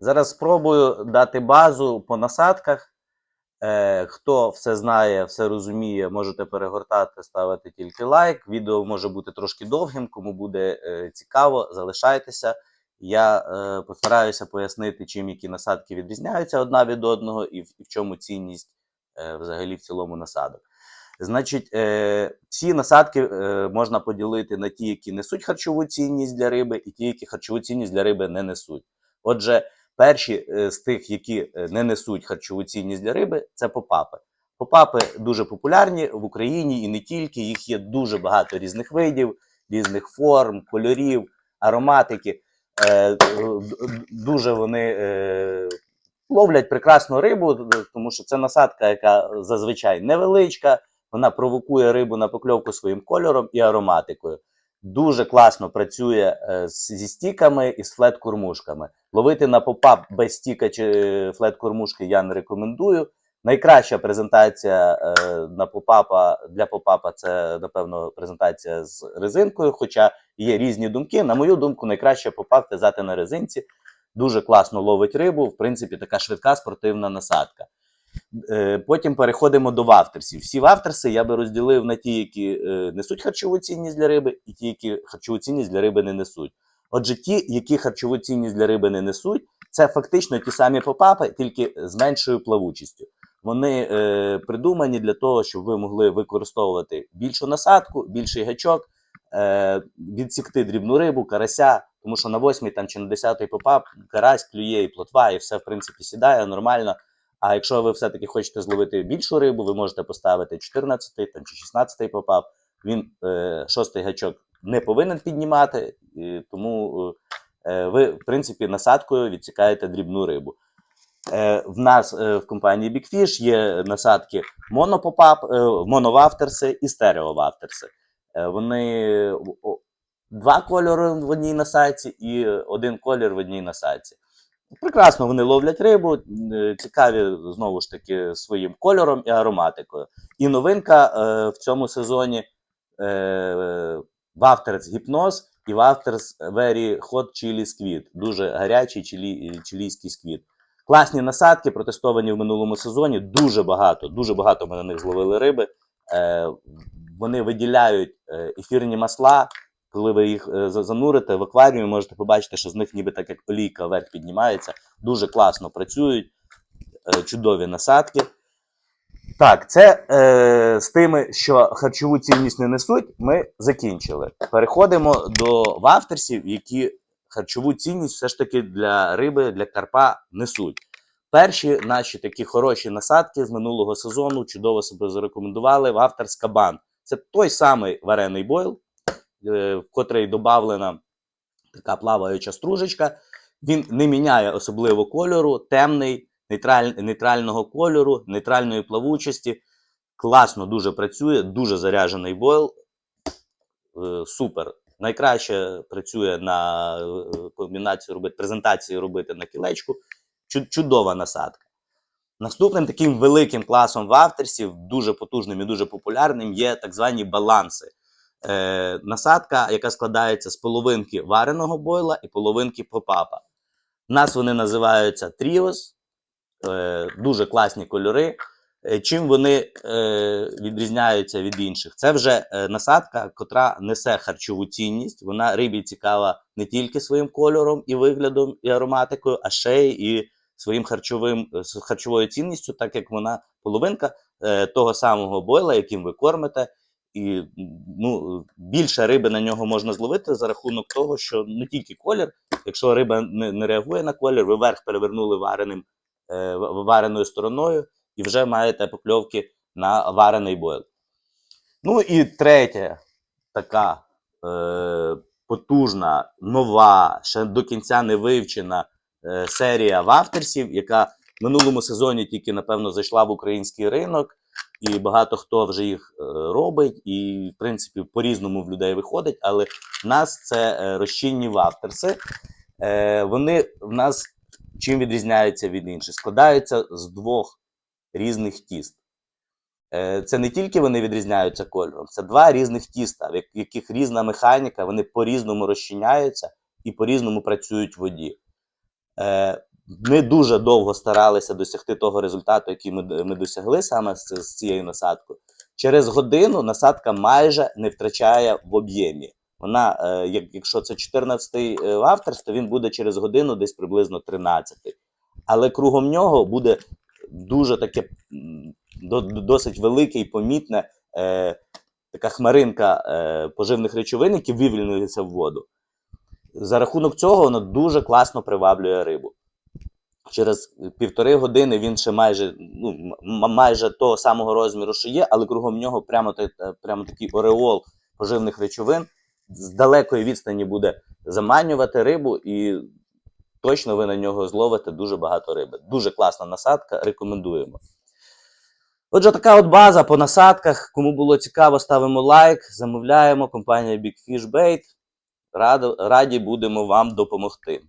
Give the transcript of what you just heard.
Зараз спробую дати базу по насадках. Е, хто все знає, все розуміє, можете перегортати, ставити тільки лайк. Відео може бути трошки довгим, кому буде е, цікаво, залишайтеся. Я е, постараюся пояснити, чим які насадки відрізняються одна від одного, і в, і в чому цінність е, взагалі в цілому насадок. Значить, е, всі насадки е, можна поділити на ті, які несуть харчову цінність для риби, і ті, які харчову цінність для риби не несуть. Отже, перші е, з тих, які е, не несуть харчову цінність для риби, це попапи. Попапи дуже популярні в Україні і не тільки. Їх є дуже багато різних видів, різних форм, кольорів, ароматики. Е, Дуже вони ловлять прекрасну рибу, тому що це насадка, яка зазвичай невеличка. Вона провокує рибу на покльовку своїм кольором і ароматикою. Дуже класно працює е, зі стіками і з флет-кормушками. Ловити на попап без стіка чи флет-кормушки я не рекомендую. Найкраща презентація е, на попапа для попапа це, напевно, презентація з резинкою. Хоча є різні думки. На мою думку, найкраще попап в'язати на резинці. Дуже класно ловить рибу. В принципі, така швидка спортивна насадка. Е, Потім переходимо до вафтерсів. Всі вафтерси я би розділив на ті, які е, несуть харчову цінність для риби, і ті, які харчову цінність для риби не несуть. Отже, ті, які харчову цінність для риби не несуть, це фактично ті самі попапи, тільки з меншою плавучістю. Вони е, придумані для того, щоб ви могли використовувати більшу насадку, більший гачок, е, відсікти дрібну рибу, карася, тому що на восьмий там, чи на десятий попап карась клює і плотва, і все в принципі сідає нормально. А якщо ви все-таки хочете зловити більшу рибу, ви можете поставити 14-й там, чи 16-й попап. Він е, шостий гачок не повинен піднімати, і тому е, ви, в принципі, насадкою відсікаєте дрібну рибу. Е, в нас в компанії Big Fish є насадки монопопап, е, моновафтерси і стереовафтерси. Вони два кольори в одній насадці і один колір в одній насадці. Прекрасно вони ловлять рибу, е, цікаві знову ж таки своїм кольором і ароматикою. І новинка е, в цьому сезоні е, Вафтерс Гіпноз і Вафтерс Very Hot Chili Squid. Дуже гарячий чилі, чилійський сквіт. Класні насадки, протестовані в минулому сезоні. Дуже багато, дуже багато ми на них зловили риби. Е, вони виділяють е, ефірні масла. Коли ви їх е, занурите в акваріумі, можете побачити, що з них ніби так як олійка вверх піднімається. Дуже класно працюють, е, чудові насадки. Так, це е, з тими, що харчову цінність не несуть, ми закінчили. Переходимо до вафтерсів, які харчову цінність все ж таки для риби, для карпа несуть. Перші наші такі хороші насадки з минулого сезону чудово себе зарекомендували. Вафтерс Кабан. Це той самий варений бойл, в котрий додавлена така плаваюча стружечка. Він не міняє особливо кольору, темний, нейтраль, нейтрального кольору, нейтральної плавучості. Класно дуже працює, дуже заряджений бойл. Е, Супер. Найкраще працює на е, комбінацію робити, презентації робити на кілечку. Чудова насадка. Наступним таким великим класом вафтерсів, дуже потужним і дуже популярним, є так звані баланси. Е, насадка, яка складається з половинки вареного бойла і половинки попапа. Нас вони називаються Тріос, е, дуже класні кольори. Е, Чим вони е, відрізняються від інших? Це вже е, насадка, котра несе харчову цінність. Вона рибі цікава не тільки своїм кольором і виглядом і ароматикою, а ще і своїм харчовим е, харчовою цінністю, так як вона половинка е, того самого бойла, яким ви кормите. І ну, більше риби на нього можна зловити за рахунок того, що не тільки колір, якщо риба не, не реагує на колір, ви верх перевернули вареним, е, вареною стороною і вже маєте покльовки на варений бойл. Ну і третя така е, потужна, нова, ще до кінця не вивчена е, серія вафтерсів, яка в минулому сезоні тільки, напевно, зайшла в український ринок, і багато хто вже їх е, робить, і, в принципі, по-різному в людей виходить. Але в нас це е, розчинні вафтерси. Е, вони в нас чим відрізняються від інших? Складаються з двох різних тіст. Це не тільки вони відрізняються кольором, це два різних тіста, в яких різна механіка, вони по-різному розчиняються і по-різному працюють в воді. Е, ми дуже довго старалися досягти того результату, який ми, ми досягли саме з, з цією насадкою. Через годину насадка майже не втрачає в об'ємі. Вона, е, якщо це 14-й е, авторс, то він буде через годину десь приблизно 13-й. Але кругом нього буде дуже таке до, до- досить велике і помітне е, така хмаринка е, поживних речовин, які вивільнюються в воду. За рахунок цього воно дуже класно приваблює рибу. Через півтори години він ще майже, ну, майже того самого розміру, що є, але кругом нього прямо, та- прямо такий ореол поживних речовин з далекої відстані буде заманювати рибу, і точно ви на нього зловите дуже багато риби. Дуже класна насадка, рекомендуємо. Отже, така от база по насадках. Кому було цікаво, ставимо лайк, замовляємо. Компанія Big Fish Bait. Раді будемо вам допомогти.